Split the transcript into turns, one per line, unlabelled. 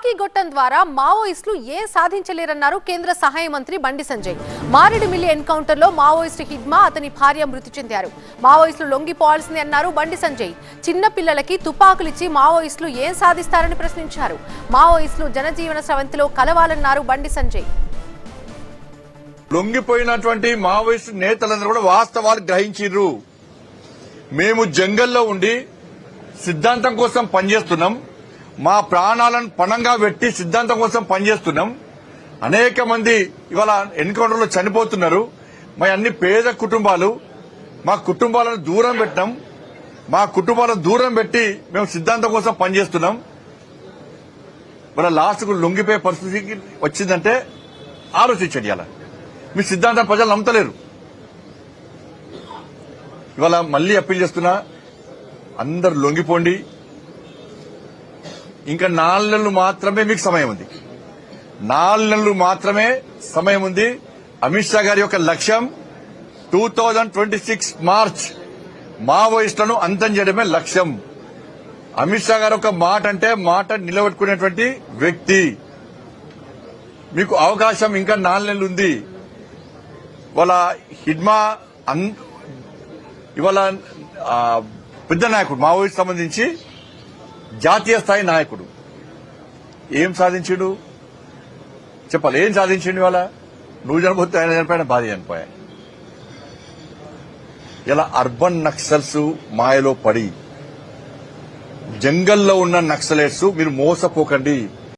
తుపాకీ గొట్టం ద్వారా మావోయిస్టులు ఏం సాధించలేరన్నారు కేంద్ర సహాయ మంత్రి బండి సంజయ్. మారేడుమిల్లి ఎన్కౌంటర్లో మావోయిస్టు హిద్మా అతని భార్య మృతి చెందారు. మావోయిస్టులు లొంగిపోవాల్సింది అన్నారు బండి సంజయ్. చిన్న పిల్లలకి తుపాకులిచ్చి మావోయిస్టులు ఏం సాధిస్తారని ప్రశ్నించారు. మావోయిస్టులు జనజీవన స్రవంతిలో కలవాలన్నారు బండి సంజయ్.
లొంగిపోయినటువంటి మావోయిస్టు నేతలందరూ కూడా వాస్తవాలు గ్రహించిర్రు. మేము జంగల్లో ఉండి సిద్ధాంతం కోసం పనిచేస్తున్నాం. మా ప్రాణాలను పణంగా పెట్టి సిద్ధాంతం కోసం పనిచేస్తున్నాం. అనేక మంది ఇవాళ ఎన్కౌంటర్లో చనిపోతున్నారు. మా అన్ని పేద కుటుంబాలు మా కుటుంబాలను దూరం పెట్టాం మా కుటుంబాలను దూరం పెట్టి మేము సిద్ధాంతం కోసం పనిచేస్తున్నాం. మరి లాస్ట్కు లొంగిపోయే పరిస్థితికి వచ్చిందంటే ఆలోచించండి అలా మీ సిద్ధాంతం ప్రజలు నమ్మతలేరు. ఇవాళ మళ్ళీ అప్పీల్ చేస్తున్నా అందరు లొంగిపోండి. ఇంకా నాలుగు నెలలు మాత్రమే మీకు సమయం ఉంది. నాలుగు నెలలు మాత్రమే సమయం ఉంది. అమిత్ షా గారి యొక్క లక్ష్యం two thousand twenty six March మావోయిస్టులను అంతం చేయడమే లక్ష్యం. అమిత్ షా గారు ఒక మాట అంటే మాట నిలబెట్టుకునేటువంటి వ్యక్తి. మీకు అవకాశం ఇంకా నాలుగు నెలలు ఉంది. వాళ్ళ హిడ్మా అన్ ఇవాళ పెద్ద నాయకుడు మావోయిస్ట్ సంబంధించి జాతీయ స్థాయి నాయకుడు. ఏం సాధించాడు? చెప్పాలి. ఏం సాధించిండు వాళ్ళ నువ్వు చనిపోతే ఆయన చనిపోయిన భార్య చనిపోయా ఇలా అర్బన్ నక్సల్స్ మాయలో పడి జంగల్లో ఉన్న నక్సలైట్స్ మీరు మోసపోకండి.